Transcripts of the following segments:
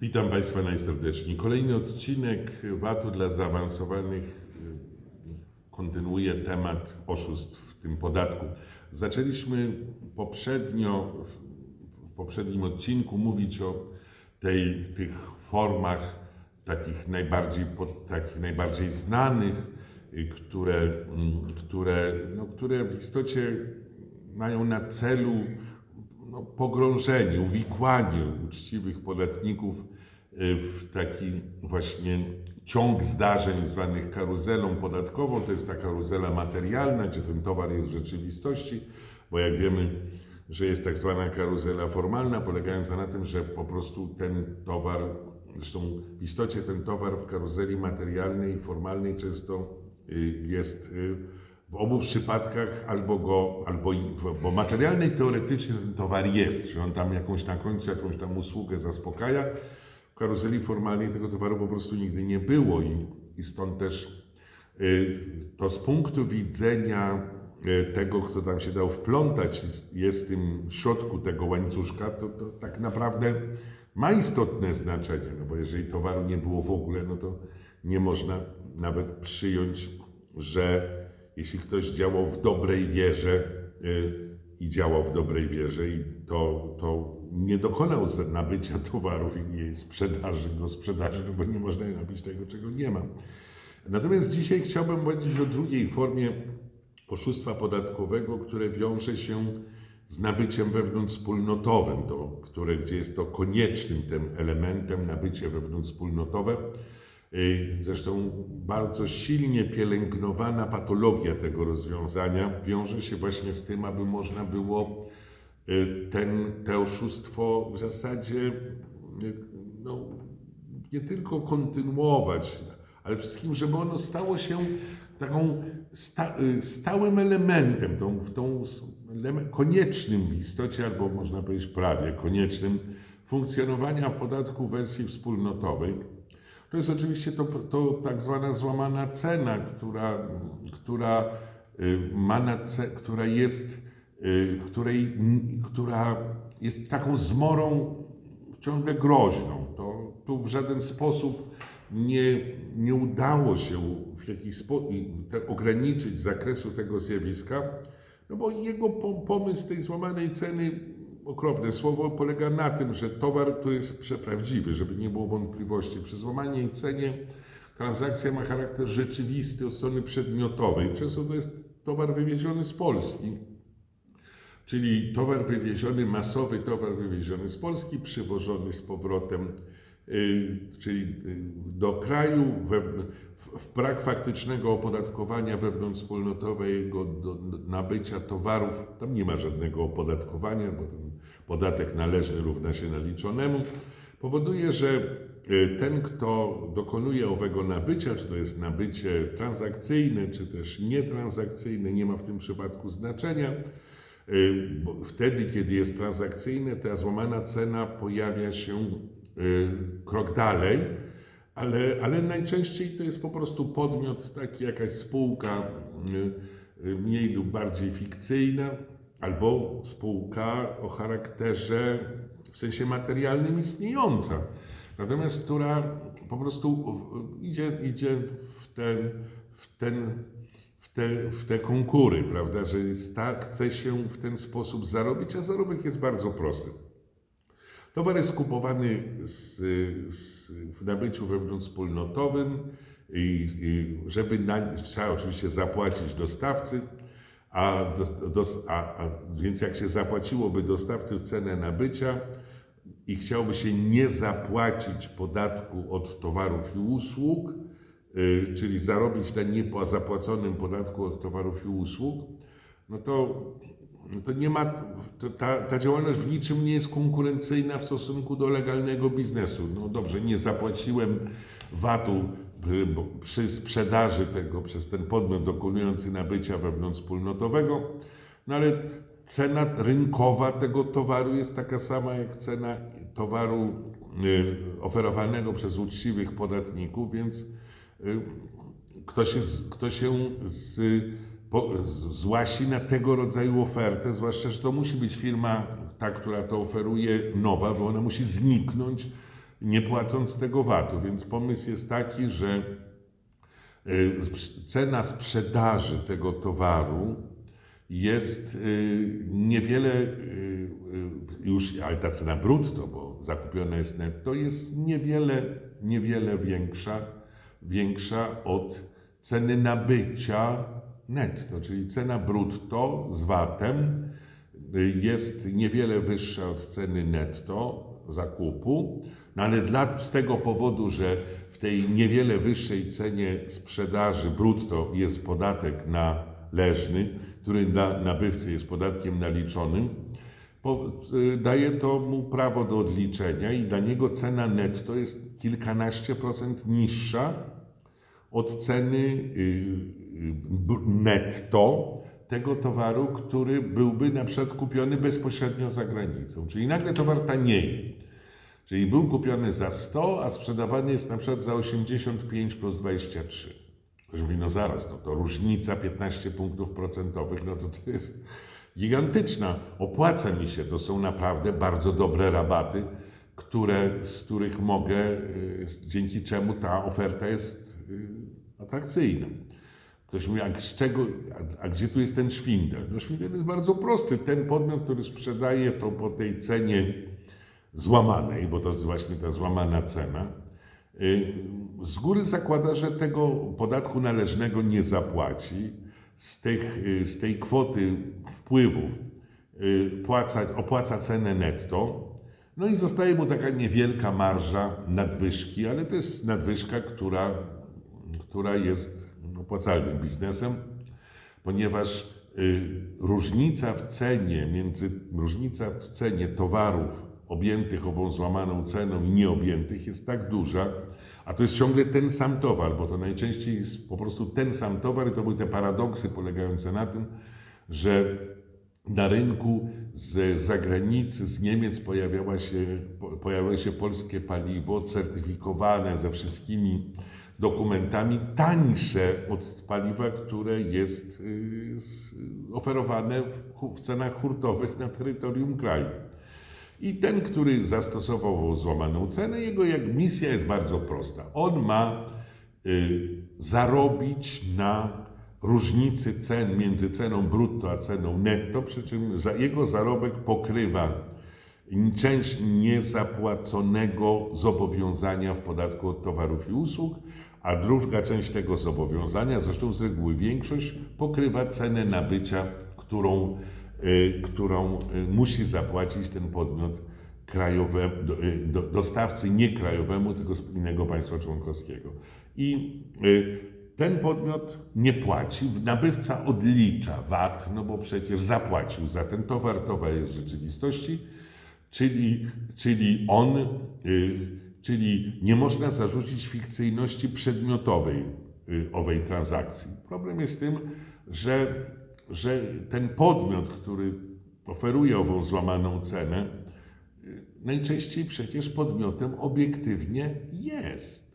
Witam Państwa najserdeczniej. Kolejny odcinek VAT-u dla zaawansowanych y, kontynuuje temat oszustw w tym podatku. Zaczęliśmy poprzednio, w poprzednim odcinku mówić o tej, tych formach takich najbardziej, takich najbardziej znanych, y, które, mm, które, no, które w istocie mają na celu no, pogrążenie, uwikłanie uczciwych podatników y, w taki właśnie ciąg zdarzeń zwanych karuzelą podatkową. To jest ta karuzela materialna, gdzie ten towar jest w rzeczywistości, bo jak wiemy, że jest tak zwana karuzela formalna, polegająca na tym, że po prostu ten towar, zresztą w istocie ten towar w karuzeli materialnej i formalnej często y, jest y, w obu przypadkach albo go, albo bo materialnej teoretycznie ten towar jest, że on tam jakąś na końcu jakąś tam usługę zaspokaja. W karuzeli formalnej tego towaru po prostu nigdy nie było i, i stąd też y, to z punktu widzenia y, tego, kto tam się dał wplątać, jest, jest w tym środku tego łańcuszka, to, to tak naprawdę ma istotne znaczenie, no bo jeżeli towaru nie było w ogóle, no to nie można nawet przyjąć, że jeśli ktoś działał w dobrej wierze y, i działał w dobrej wierze i to, to nie dokonał nabycia towarów i jej sprzedaży, go sprzedaży, bo nie można nabyć tego, czego nie ma. Natomiast dzisiaj chciałbym powiedzieć o drugiej formie oszustwa podatkowego, które wiąże się z nabyciem wewnątrzwspólnotowym, to, które, gdzie jest to koniecznym tym elementem nabycie wewnątrzwspólnotowe. Zresztą bardzo silnie pielęgnowana patologia tego rozwiązania wiąże się właśnie z tym, aby można było y, ten, te oszustwo w zasadzie y, no, nie tylko kontynuować, ale wszystkim, żeby ono stało się taką sta, y, stałym elementem, tą, tą koniecznym w istocie, albo można powiedzieć prawie koniecznym funkcjonowania podatku w wersji wspólnotowej. To jest oczywiście to, to tak zwana złamana cena, która, która y, ma na ce, która jest, y, której, która jest taką zmorą ciągle groźną. To tu w żaden sposób nie, nie udało się w jakiś sposób ograniczyć zakresu tego zjawiska, no bo jego po- pomysł tej złamanej ceny, okropne słowo, polega na tym, że towar, który jest przeprawdziwy, żeby nie było wątpliwości, przy złamanej cenie transakcja ma charakter rzeczywisty od strony przedmiotowej. Często to jest towar wywieziony z Polski. Czyli towar wywieziony, masowy towar wywieziony z Polski, przywożony z powrotem, czyli y, do kraju, w, brak faktycznego opodatkowania wewnątrzwspólnotowego do, nabycia towarów, tam nie ma żadnego opodatkowania, bo ten podatek należny równa się naliczonemu, powoduje, że y, ten, kto dokonuje owego nabycia, czy to jest nabycie transakcyjne, czy też nietransakcyjne, nie ma w tym przypadku znaczenia, Y, bo Wtedy, kiedy jest transakcyjne, ta złamana cena pojawia się y, krok dalej, ale, ale najczęściej to jest po prostu podmiot, taki jakaś spółka y, y, mniej lub bardziej fikcyjna, albo spółka o charakterze w sensie materialnym istniejąca. Natomiast która po prostu idzie, idzie w ten, w ten w te, w te konkury, prawda, że jest tak, chce się w ten sposób zarobić, a zarobek jest bardzo prosty. Towar jest kupowany z, z, w nabyciu wewnątrzwspólnotowym i, i żeby na, trzeba oczywiście zapłacić dostawcy, a, dos, a, a więc jak się zapłaciłoby dostawcy cenę nabycia i chciałby się nie zapłacić podatku od towarów i usług, y, czyli zarobić na niezapłaconym podatku od towarów i usług, no to, to nie ma, to ta, ta działalność w niczym nie jest konkurencyjna w stosunku do legalnego biznesu. No dobrze, nie zapłaciłem VAT-u y, bo przy sprzedaży tego przez ten podmiot dokonujący nabycia wewnątrzwspólnotowego, no ale cena rynkowa tego towaru jest taka sama jak cena towaru y, oferowanego przez uczciwych podatników, więc kto się, kto się z, z, złasi na tego rodzaju ofertę, zwłaszcza, że to musi być firma ta, która to oferuje nowa, bo ona musi zniknąć nie płacąc tego VAT-u. Więc pomysł jest taki, że y, cena sprzedaży tego towaru jest y, niewiele y, już, ale ta cena brutto, bo zakupione jest netto, jest niewiele, niewiele większa, większa od ceny nabycia netto, czyli cena brutto z VAT-em y, jest niewiele wyższa od ceny netto zakupu, no ale dla, z tego powodu, że w tej niewiele wyższej cenie sprzedaży brutto jest podatek należny, który dla nabywcy jest podatkiem naliczonym, y, daje to mu prawo do odliczenia i dla niego cena netto jest kilkanaście procent niższa od ceny y, netto tego towaru, który byłby na przykład kupiony bezpośrednio za granicą. Czyli nagle towar tanieje. Czyli był kupiony za 100, a sprzedawany jest na przykład za 85 plus 23. Ktoś mówi, no zaraz, no to różnica 15 punktów procentowych, no to to jest gigantyczna. Opłaca mi się, to są naprawdę bardzo dobre rabaty, które, z których mogę, y, dzięki czemu ta oferta jest y, atrakcyjna. Ktoś mówi, a, z czego, a, a gdzie tu jest ten szwindel? No szwindel jest bardzo prosty. Ten podmiot, który sprzedaje to po tej cenie złamanej, bo to jest właśnie ta złamana cena, y, z góry zakłada, że tego podatku należnego nie zapłaci. Z, tych, y, z tej kwoty wpływów y, płaca, opłaca cenę netto. No i zostaje mu taka niewielka marża nadwyżki, ale to jest nadwyżka, która, która jest opłacalnym biznesem, ponieważ y, różnica w cenie między różnica w cenie towarów objętych ową złamaną ceną i nieobjętych jest tak duża, a to jest ciągle ten sam towar, bo to najczęściej jest po prostu ten sam towar i to były te paradoksy polegające na tym, że na rynku z zagranicy, z Niemiec pojawiała się, po- pojawiało się polskie paliwo certyfikowane ze wszystkimi dokumentami, tańsze od paliwa, które jest y, oferowane w, cenach hurtowych na terytorium kraju. I ten, który zastosował złamaną cenę, jego misja jest bardzo prosta. On ma y, zarobić na różnicy cen między ceną brutto a ceną netto, przy czym jego zarobek pokrywa część niezapłaconego zobowiązania w podatku od towarów i usług, a druga część tego zobowiązania, zresztą z reguły większość, pokrywa cenę nabycia, którą, y, którą y, musi zapłacić ten podmiot krajowe, do, y, do, dostawcy nie krajowemu, tylko z innego państwa członkowskiego. I y, ten podmiot nie płaci, nabywca odlicza VAT, no bo przecież zapłacił za ten towar, towar jest w rzeczywistości, czyli, czyli on, y, czyli nie można zarzucić fikcyjności przedmiotowej y, owej transakcji. Problem jest tym, że, że ten podmiot, który oferuje ową złamaną cenę, y, najczęściej przecież podmiotem obiektywnie jest.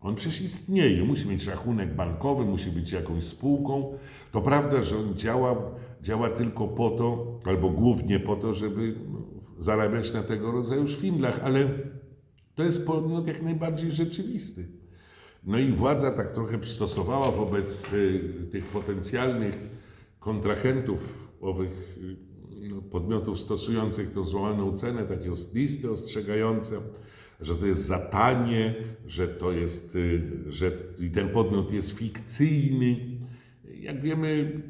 On przecież istnieje, musi mieć rachunek bankowy, musi być jakąś spółką. To prawda, że on działa, działa tylko po to, albo głównie po to, żeby zarabiać na tego rodzaju szwindlach, ale to jest podmiot jak najbardziej rzeczywisty. No i władza tak trochę przystosowała wobec y, tych potencjalnych kontrahentów owych y, no, podmiotów stosujących tą złamaną cenę, takie listy ostrzegające, że to jest za tanie, że to jest, y, że ten podmiot jest fikcyjny. Jak wiemy,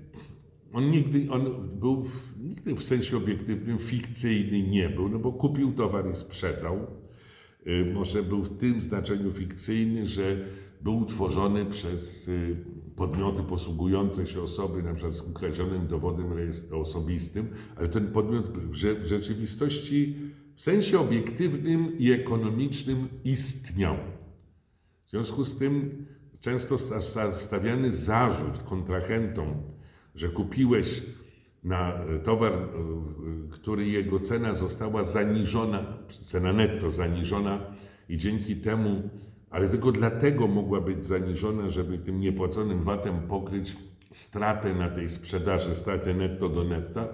on nigdy, on był w, nigdy w sensie obiektywnym fikcyjny nie był, no bo kupił towar i sprzedał. Y, Może był w tym znaczeniu fikcyjny, że był utworzony przez y, podmioty posługujące się osoby, na przykład z ukradzionym dowodem osobistym, ale ten podmiot w rze- w rzeczywistości w sensie obiektywnym i ekonomicznym istniał. W związku z tym często sta- sta- stawiany zarzut kontrahentom, że kupiłeś na e, towar, e, który jego cena została zaniżona, cena netto zaniżona i dzięki temu, ale tylko dlatego mogła być zaniżona, żeby tym niepłaconym VAT-em pokryć stratę na tej sprzedaży, stratę netto do netta,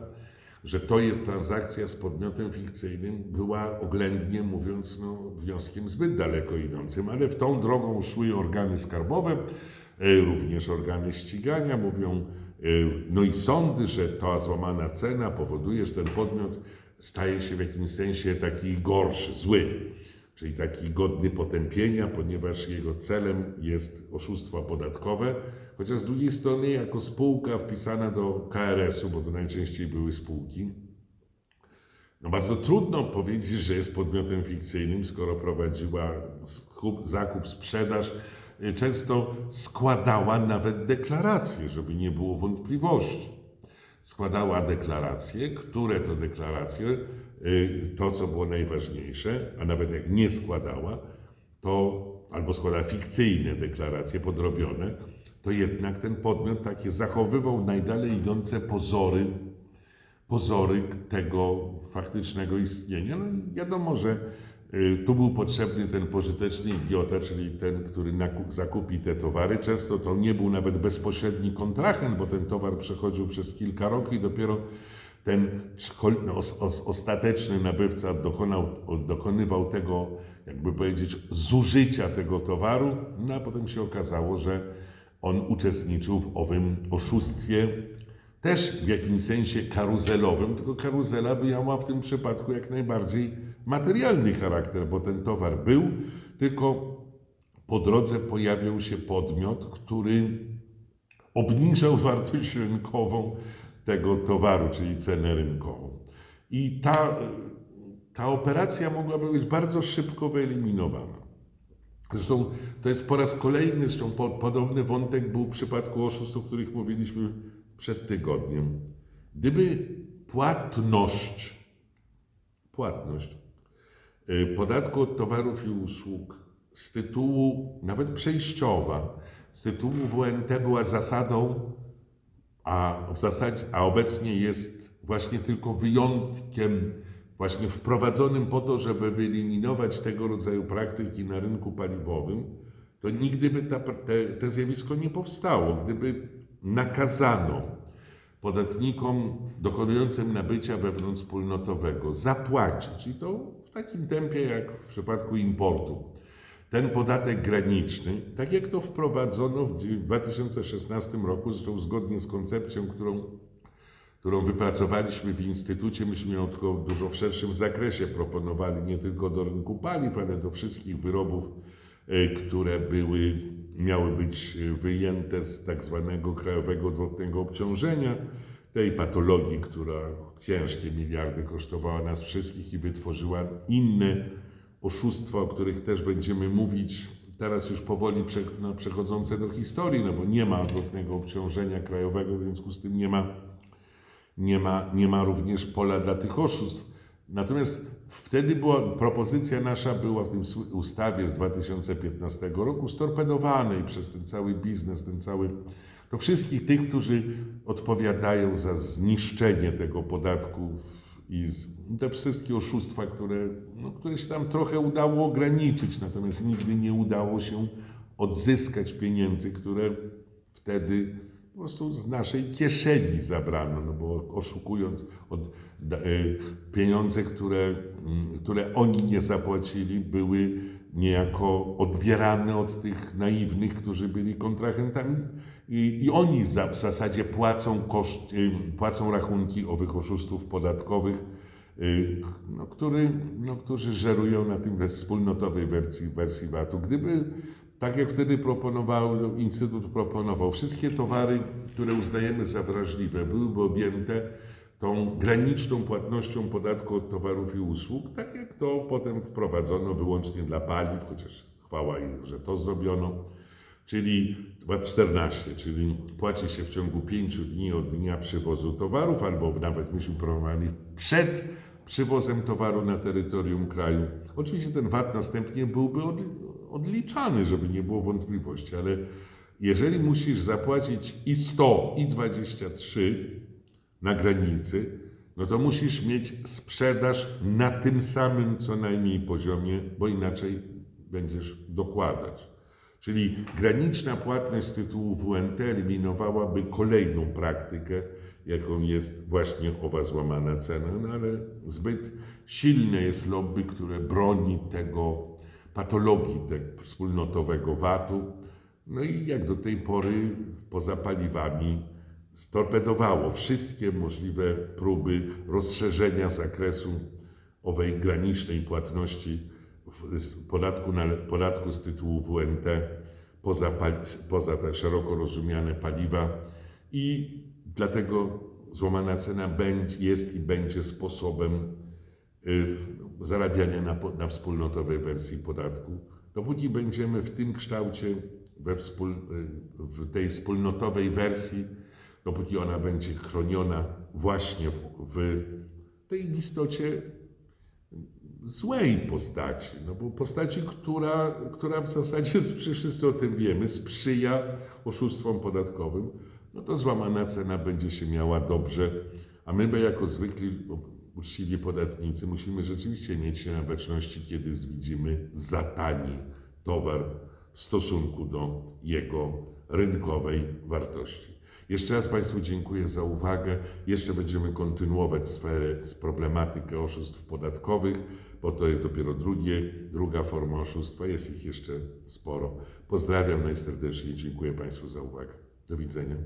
że to jest transakcja z podmiotem fikcyjnym, była oględnie mówiąc no, wnioskiem zbyt daleko idącym, ale w tą drogą szły organy skarbowe, e, również organy ścigania, mówią, no i sądy, że ta złamana cena powoduje, że ten podmiot staje się w jakimś sensie taki gorszy, zły, czyli taki godny potępienia, ponieważ jego celem jest oszustwo podatkowe, chociaż z drugiej strony jako spółka wpisana do KRS-u, bo to najczęściej były spółki, no bardzo trudno powiedzieć, że jest podmiotem fikcyjnym, skoro prowadziła zakup, sprzedaż. Często składała nawet deklaracje, żeby nie było wątpliwości. Składała deklaracje, które to deklaracje, y, to co było najważniejsze, a nawet jak nie składała, to albo składała fikcyjne deklaracje podrobione, to jednak ten podmiot takie zachowywał najdalej idące pozory pozory tego faktycznego istnienia. No wiadomo, że tu był potrzebny ten pożyteczny idiota, czyli ten, który zakupi te towary. Często to nie był nawet bezpośredni kontrahent, bo ten towar przechodził przez kilka roku i dopiero ten no, os- os- ostateczny nabywca dokonał, dokonywał tego, jakby powiedzieć, zużycia tego towaru, no a potem się okazało, że on uczestniczył w owym oszustwie też w jakimś sensie karuzelowym, tylko karuzela miała w tym przypadku jak najbardziej materialny charakter, bo ten towar był, tylko po drodze pojawił się podmiot, który obniżał wartość rynkową tego towaru, czyli cenę rynkową. I ta, ta operacja mogłaby być bardzo szybko wyeliminowana. Zresztą to jest po raz kolejny, zresztą po, podobny wątek był w przypadku oszustw, o których mówiliśmy przed tygodniem. Gdyby płatność, płatność podatku od towarów i usług z tytułu nawet przejściowa, z tytułu WNT była zasadą, a w zasadzie, a obecnie jest właśnie tylko wyjątkiem, właśnie wprowadzonym po to, żeby wyeliminować tego rodzaju praktyki na rynku paliwowym, to nigdy by ta, te, te zjawisko nie powstało. Gdyby nakazano podatnikom dokonującym nabycia wewnątrzwspólnotowego zapłacić, i to takim tempie jak w przypadku importu, ten podatek graniczny, tak jak to wprowadzono w 2016 roku, zresztą zgodnie z koncepcją, którą, którą wypracowaliśmy w Instytucie, myśmy ją tylko w dużo szerszym zakresie proponowali, nie tylko do rynku paliw, ale do wszystkich wyrobów, e, które były, miały być e, wyjęte z tak zwanego krajowego odwrotnego obciążenia, tej patologii, która ciężkie miliardy kosztowała nas wszystkich i wytworzyła inne oszustwa, o których też będziemy mówić, teraz już powoli no, przechodzące do historii, no bo nie ma odwrotnego obciążenia krajowego, w związku z tym nie ma, nie ma, nie ma również pola dla tych oszustw. Natomiast wtedy była, propozycja nasza była w tym ustawie z 2015 roku storpedowanej przez ten cały biznes, ten cały, to wszystkich tych, którzy odpowiadają za zniszczenie tego podatku i te wszystkie oszustwa, które, no, które się tam trochę udało ograniczyć, natomiast nigdy nie udało się odzyskać pieniędzy, które wtedy po prostu z naszej kieszeni zabrano, no bo oszukując od, da, y, pieniądze, które, mm, które oni nie zapłacili, były niejako odbierane od tych naiwnych, którzy byli kontrahentami i, i oni w zasadzie płacą, koszt, y, płacą rachunki owych oszustów podatkowych, y, no, który, no, którzy żerują na tym we wspólnotowej wersji, wersji VAT-u. Gdyby, tak jak wtedy proponował, Instytut proponował, wszystkie towary, które uznajemy za wrażliwe, byłyby objęte tą graniczną płatnością podatku od towarów i usług, tak jak to potem wprowadzono wyłącznie dla paliw, chociaż chwała im, że to zrobiono, czyli VAT 14, czyli płaci się w ciągu 5 dni od dnia przywozu towarów, albo nawet myśmy proponowali przed przywozem towaru na terytorium kraju. Oczywiście ten VAT następnie byłby od- odliczany, żeby nie było wątpliwości, ale jeżeli musisz zapłacić i 100, i 23 na granicy, no to musisz mieć sprzedaż na tym samym co najmniej poziomie, bo inaczej będziesz dokładać. Czyli graniczna płatność z tytułu WNT eliminowałaby kolejną praktykę, jaką jest właśnie owa złamana cena, no ale zbyt silne jest lobby, które broni tego patologii tego wspólnotowego VAT-u. No i jak do tej pory poza paliwami storpedowało wszystkie możliwe próby rozszerzenia zakresu owej granicznej płatności podatku, na, podatku z tytułu WNT poza, poza te szeroko rozumiane paliwa i dlatego złamana cena będzie, jest i będzie sposobem y, zarabiania na, na wspólnotowej wersji podatku. Dopóki będziemy w tym kształcie, we wspól, y, w tej wspólnotowej wersji, dopóki ona będzie chroniona właśnie w, w tej istocie złej postaci, no bo postaci, która, która w zasadzie, wszyscy o tym wiemy, sprzyja oszustwom podatkowym, no to złamana cena będzie się miała dobrze, a my jako zwykli uczciwi podatnicy musimy rzeczywiście mieć się na baczności, kiedy widzimy za tani towar w stosunku do jego rynkowej wartości. Jeszcze raz Państwu dziękuję za uwagę. Jeszcze będziemy kontynuować sferę z problematykę oszustw podatkowych, bo to jest dopiero drugie, druga forma oszustwa. Jest ich jeszcze sporo. Pozdrawiam najserdeczniej. Dziękuję Państwu za uwagę. Do widzenia.